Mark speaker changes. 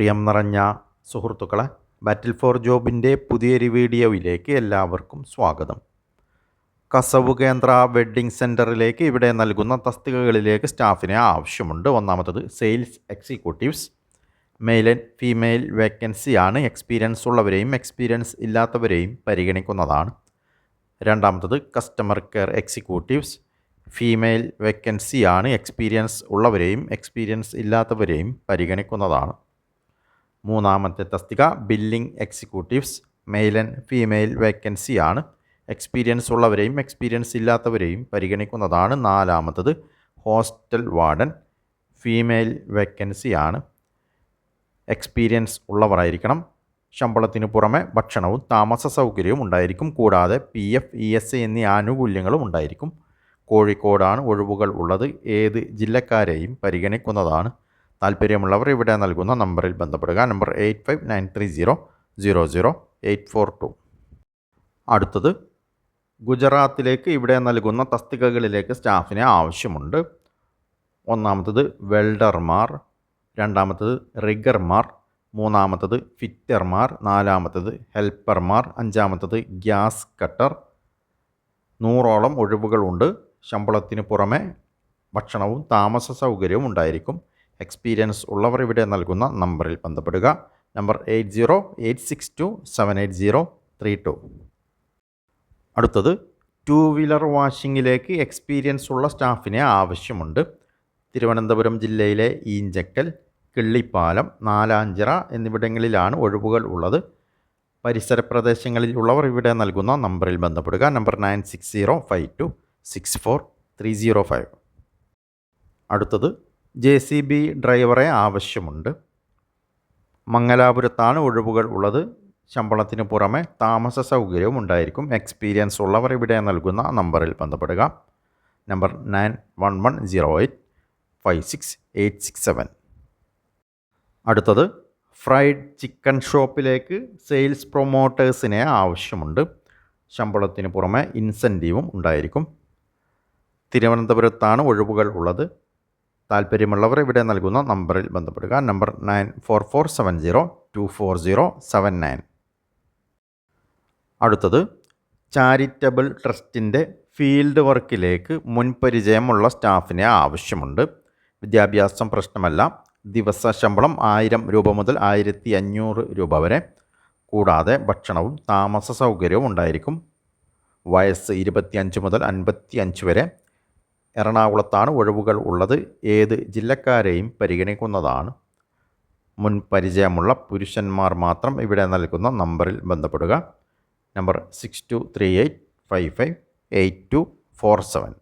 Speaker 1: പ്രിയം നിറഞ്ഞ സുഹൃത്തുക്കളെ ബാറ്റിൽ ഫോർ ജോബിന്റെ പുതിയൊരു വീഡിയോയിലേക്ക് എല്ലാവർക്കും സ്വാഗതം. കസവ് കേന്ദ്ര വെഡ്ഡിംഗ് സെന്ററിലേക്ക് ഇവിടെ നൽകുന്ന തസ്തികകളിലേക്ക് സ്റ്റാഫിനെ ആവശ്യമുണ്ട്. ഒന്നാമത്തത് sales executives male and female വേക്കൻസിയാണ് എക്സ്പീരിയൻസ് ഉള്ളവരെയും എക്സ്പീരിയൻസ് ഇല്ലാത്തവരെയും പരിഗണിക്കുന്നതാണ്. രണ്ടാമത്തത് കസ്റ്റമർ കെയർ എക്സിക്യൂട്ടീവ്സ് ഫീമെയിൽ വേക്കൻസിയാണ് എക്സ്പീരിയൻസ് ഉള്ളവരെയും എക്സ്പീരിയൻസ് ഇല്ലാത്തവരെയും പരിഗണിക്കുന്നതാണ്. മൂന്നാമത്തെ തസ്തിക billing executives male and female vacancy ആണ്. എക്സ്പീരിയൻസ് ഉള്ളവരെയും എക്സ്പീരിയൻസ് ഇല്ലാത്തവരെയും പരിഗണിക്കുന്നതാണ് നാലാമത്തത് ഹോസ്റ്റൽ വാർഡൻ ഫീമെയിൽ വേക്കൻസി ആണ്. എക്സ്പീരിയൻസ് ഉള്ളവരായിരിക്കണം. ശമ്പളത്തിന് പുറമെ ഭക്ഷണവും താമസ സൗകര്യവും ഉണ്ടായിരിക്കും. കൂടാതെ പി എഫ് ഇ എസ് എന്നീ ആനുകൂല്യങ്ങളും ഉണ്ടായിരിക്കും. കോഴിക്കോടാണ് ഒഴിവുകൾ ഉള്ളത്. ഏത് ജില്ലക്കാരെയും പരിഗണിക്കുന്നതാണ്. താല്പര്യമുള്ളവർ ഇവിടെ നൽകുന്ന നമ്പറിൽ ബന്ധപ്പെടുക. Number eight five nine three zero zero zero eight four two. അടുത്തത് ഗുജറാത്തിലേക്ക് ഇവിടെ നൽകുന്ന തസ്തികകളിലേക്ക് സ്റ്റാഫിനെ ആവശ്യമുണ്ട്. ഒന്നാമത്തത് വെൽഡർമാർ. രണ്ടാമത്തത് റിഗർമാർ. മൂന്നാമത്തത് ഫിറ്റർമാർ. നാലാമത്തത് ഹെൽപ്പർമാർ. അഞ്ചാമത്തത് ഗ്യാസ് കട്ടർ. നൂറോളം ഒഴിവുകളുണ്ട്. ശമ്പളത്തിന് പുറമെ ഭക്ഷണവും താമസ സൗകര്യവും ഉണ്ടായിരിക്കും. എക്സ്പീരിയൻസ് ഉള്ളവർ ഇവിടെ നൽകുന്ന നമ്പറിൽ ബന്ധപ്പെടുക. Number eight zero eight six two seven eight zero three two അടുത്തത് ടു വീലർ വാഷിങ്ങിലേക്ക് എക്സ്പീരിയൻസ് ഉള്ള സ്റ്റാഫിനെ ആവശ്യമുണ്ട്. തിരുവനന്തപുരം ജില്ലയിലെ ഈഞ്ചക്കൽ കിള്ളിപ്പാലം നാലാഞ്ചിറ എന്നിവിടങ്ങളിലാണ് ഒഴിവുകൾ ഉള്ളത്. പരിസര പ്രദേശങ്ങളിൽ ഉള്ളവർ ഇവിടെ നൽകുന്ന നമ്പറിൽ ബന്ധപ്പെടുക. Number nine six zero five two six four three zero five അടുത്തത് ജെ സി ബി ഡ്രൈവറെ ആവശ്യമുണ്ട്. മംഗലാപുരത്താണ് ഒഴിവുകൾ ഉള്ളത്. ശമ്പളത്തിന് പുറമെ താമസ സൗകര്യവും ഉണ്ടായിരിക്കും. എക്സ്പീരിയൻസ് ഉള്ളവർ ഇവിടെ നൽകുന്ന നമ്പറിൽ ബന്ധപ്പെടുക. Number nine one one zero eight five six eight six seven. അടുത്തത് ഫ്രൈഡ് ചിക്കൻ ഷോപ്പിലേക്ക് സെയിൽസ് പ്രൊമോട്ടേഴ്സിനെ ആവശ്യമുണ്ട്. ശമ്പളത്തിന് പുറമെ ഇൻസെന്റീവും ഉണ്ടായിരിക്കും. തിരുവനന്തപുരത്താണ് ഒഴിവുകൾ ഉള്ളത്. താല്പര്യമുള്ളവർ ഇവിടെ നൽകുന്ന നമ്പറിൽ ബന്ധപ്പെടുക. Number nine four four seven zero two four zero seven nine. അടുത്തത് ചാരിറ്റബിൾ ട്രസ്റ്റിന്റെ ഫീൽഡ് വർക്കിലേക്ക് മുൻപരിചയമുള്ള സ്റ്റാഫിനെ ആവശ്യമുണ്ട്. വിദ്യാഭ്യാസം പ്രശ്നമല്ല. ദിവസ ശമ്പളം ആയിരം രൂപ മുതൽ ആയിരത്തി അഞ്ഞൂറ് രൂപ വരെ. കൂടാതെ ഭക്ഷണവും താമസ സൗകര്യവും ഉണ്ടായിരിക്കും. വയസ്സ് ഇരുപത്തിയഞ്ച് മുതൽ അൻപത്തി അഞ്ച് വരെ. എറണാകുളത്താണ് ഒഴിവുകൾ ഉള്ളത്. ഏത് ജില്ലക്കാരെയും പരിഗണിക്കുന്നതാണ്. മുൻ പരിചയമുള്ള പുരുഷന്മാർ മാത്രം ഇവിടെ നൽകുന്ന നമ്പറിൽ ബന്ധപ്പെടുക. Number six two three eight five five eight two four seven.